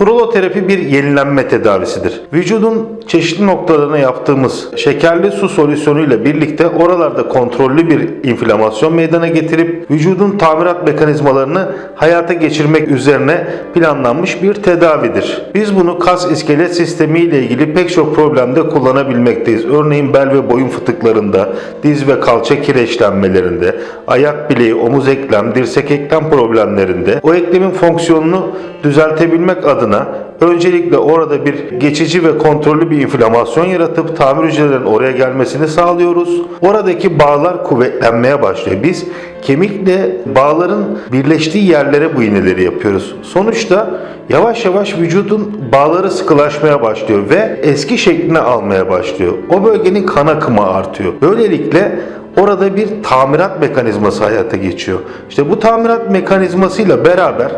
Proloterapi bir yenilenme tedavisidir. Vücudun çeşitli noktalarına yaptığımız şekerli su solüsyonuyla birlikte oralarda kontrollü bir inflamasyon meydana getirip vücudun tamirat mekanizmalarını hayata geçirmek üzerine planlanmış bir tedavidir. Biz bunu kas iskelet sistemi ile ilgili pek çok problemde kullanabilmekteyiz. Örneğin bel ve boyun fıtıklarında, diz ve kalça kireçlenmelerinde, ayak bileği, omuz eklem, dirsek eklem problemlerinde o eklemin fonksiyonunu düzeltebilmek adına на öncelikle orada bir geçici ve kontrollü bir inflamasyon yaratıp tamir hücrelerinin oraya gelmesini sağlıyoruz. Oradaki bağlar kuvvetlenmeye başlıyor. Biz kemikle bağların birleştiği yerlere bu iğneleri yapıyoruz. Sonuçta yavaş yavaş vücudun bağları sıkılaşmaya başlıyor ve eski şeklini almaya başlıyor. O bölgenin kan akımı artıyor. Böylelikle orada bir tamirat mekanizması hayata geçiyor. İşte bu tamirat mekanizmasıyla beraber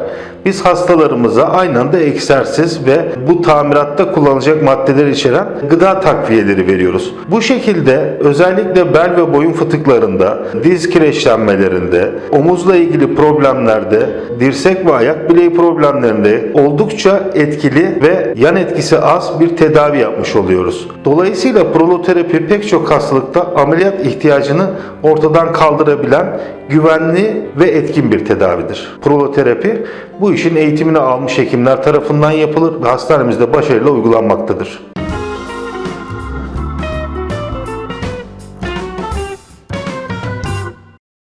biz hastalarımıza aynı anda egzersiz ve bu tamiratta kullanılacak maddeler içeren gıda takviyeleri veriyoruz. Bu şekilde özellikle bel ve boyun fıtıklarında, diz kireçlenmelerinde, omuzla ilgili problemlerde, dirsek ve ayak bileği problemlerinde oldukça etkili ve yan etkisi az bir tedavi yapmış oluyoruz. Dolayısıyla proloterapi pek çok hastalıkta ameliyat ihtiyacını ortadan kaldırabilen güvenli ve etkin bir tedavidir. Proloterapi bu işin eğitimini almış hekimler tarafından yapılır ve hastanemizde başarıyla uygulanmaktadır.